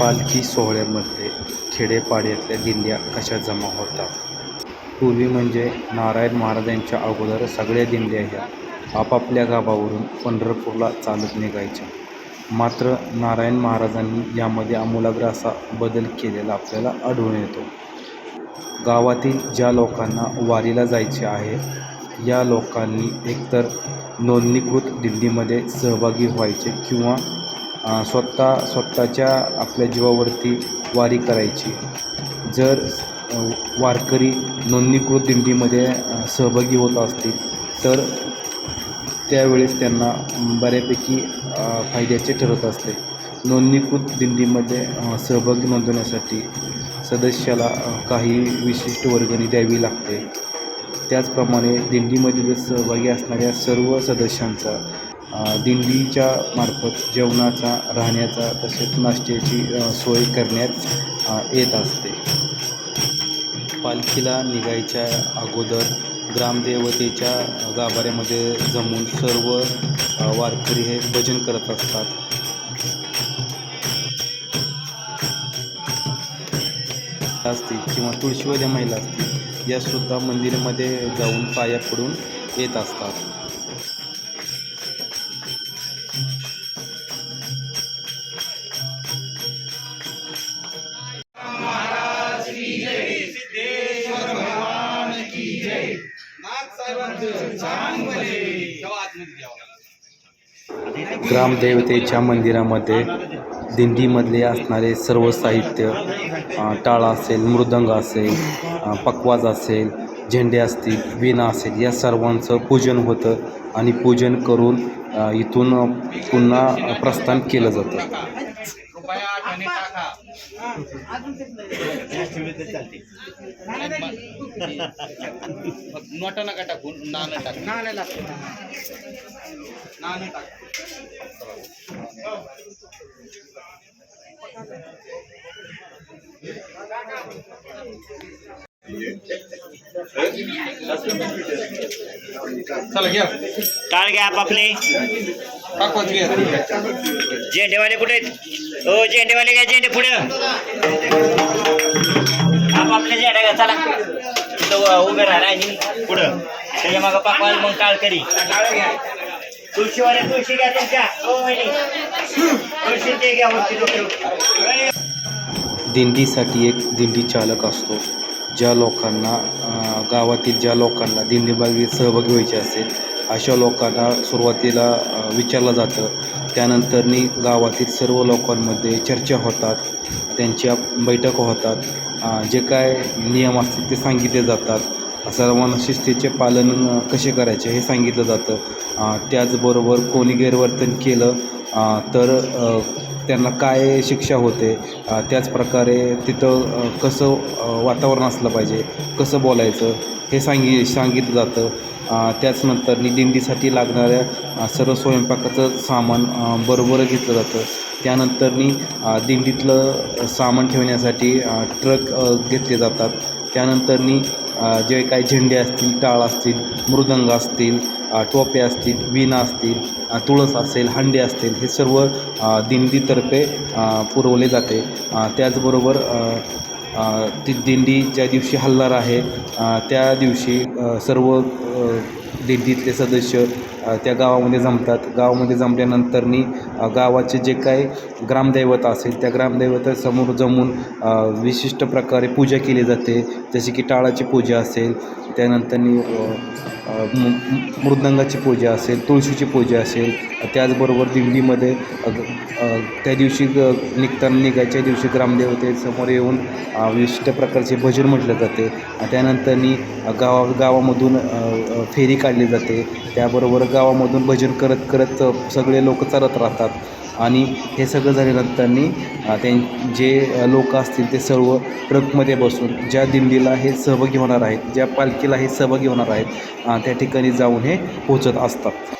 पालखी सोहळ्यामध्ये खेडेपाड्यातल्या दिंड्या कशा जमा होतात? पूर्वी म्हणजे नारायण महाराजांच्या अगोदर सगळ्या दिंड्या ह्या आपापल्या गावावरून पंढरपूरला चालत निघायच्या. मात्र नारायण महाराजांनी यामध्ये आमूलाग्र असा बदल केलेला आपल्याला आढळून येतो. गावातील ज्या लोकांना वारीला जायचे आहे या लोकांनी एकतर नोंदणीकृत दिंडीमध्ये सहभागी व्हायचे किंवा स्वतः स्वतःच्या आपल्या जीवावरती वारी करायची. जर वारकरी नोंदणीकृत दिंडीमध्ये सहभागी होत असतील तर त्यावेळेस त्यांना बऱ्यापैकी फायद्याचे ठरत असते. नोंदणीकृत दिंडीमध्ये सहभागी नोंदवण्यासाठी सदस्याला काही विशिष्ट वर्गणी द्यावी लागते. त्याचप्रमाणे दिंडीमध्ये जर सहभागी असणाऱ्या सर्व सदस्यांचा दिंडीच्या मार्फत जेवणाचा राहण्याचा तसेच नाश्त्याची सोय करण्यात येत असते. पालखीला निघायच्या अगोदर ग्रामदेवतेच्या गाभाऱ्यामध्ये जमून सर्व वारकरी हे भजन करत असतात. असतील किंवा तुळशीवाल्या महिला असतील यासुद्धा मंदिरामध्ये जाऊन पाया पडून येत असतात. ग्रामदेवतेच्या मंदिरामध्ये दिंडीमधले असणारे सर्व साहित्य टाळा असेल मृदंग असेल पकवाज असेल झेंडे असतील वीणा असेल या सर्वांचं पूजन होतं आणि पूजन करून इथून पुन्हा प्रस्थान केलं जातं. आठवणी टाका नोटा नका टाकून नाणं टाक. नाणं लागतं नाणं टाक. चला घ्या. टाळ घ्या आपापले. टाकवाच घ्या. झेंडेवाले कुठे आहेत? हो झेंडेवाले घ्या झेंडे पुढे. घ्या चला. तिथं उभे राहा आणि पुढं. त्याच्या मागं टाळ करी तुळशीवाले तुळशी घ्या तुमच्या. हो वहिनी. तुळशी ते घ्या वरती डोक्यावर. दिंडीसाठी एक दिंडी चालक असतो ज्या लोकांना गावातील ज्या लोकांना दिंडीबागी सहभागी व्हायचे असेल अशा लोकांना सुरुवातीला विचारलं जातं. त्यानंतरनी गावातील सर्व लोकांमध्ये चर्चा होतात त्यांच्या बैठक होतात. जे काय नियम असतील ते सांगितले जातात. सर्वांना शिस्तीचे पालन कसे करायचे हे सांगितलं जातं. त्याचबरोबर कोणी गैरवर्तन केलं तर त्यांना काय शिक्षा होते त्याचप्रकारे तिथं कसं वातावरण असलं पाहिजे कसं बोलायचं हे सांगी सांगितलं जातं. त्याचनंतर दिंडीसाठी लागणाऱ्या सर्व स्वयंपाकाचं सामान बरोबर घेतलं जातं. त्यानंतरनी दिंडीतलं सामान ठेवण्यासाठी ट्रक घेतले जातात. त्यानंतरनी जे काही झेंडे असतील टाळ असतील मृदंग असतील टोपे टोप्या असतील वीणा असतील तुळस असेल हंडे असतील हे सर्व दिंडीतर्फे पुरवले जाते. त्याचबरोबर ती दिंडी ज्या दिवशी हलणार आहे त्या दिवशी सर्व दिंडीतले सदस्य त्या गावामध्ये जमतात. गावामध्ये जमल्यानंतरनी गावाचे जे काही ग्रामदैवता असेल त्या ग्रामदैवतासमोर जमून विशिष्ट प्रकारे पूजा केली जाते. जसे की टाळाची पूजा असेल त्यानंतरनी मृदंगाची पूजा असेल तुळशीची पूजा असेल त्याचबरोबर दिंडीमध्ये त्या दिवशी ग- निघताना निघायच्या दिवशी ग्रामदेवतेसमोर येऊन विशिष्ट प्रकारचे भजन म्हटलं जाते. त्यानंतरनी गावा गावामधून फेरी काढली जाते. त्याबरोबर गावामधून भजन करत करत सगळे लोक चालत राहतात. आणि हे सगळं झाल्यानंतरनी अ, त्यां जे लोक असतील ते सर्व ट्रकमध्ये बसून ज्या दिंडीला हे सहभागी होणार आहेत ज्या पालखीला हे सहभागी होणार आहेत त्या ठिकाणी जाऊन हे पोचत असतात.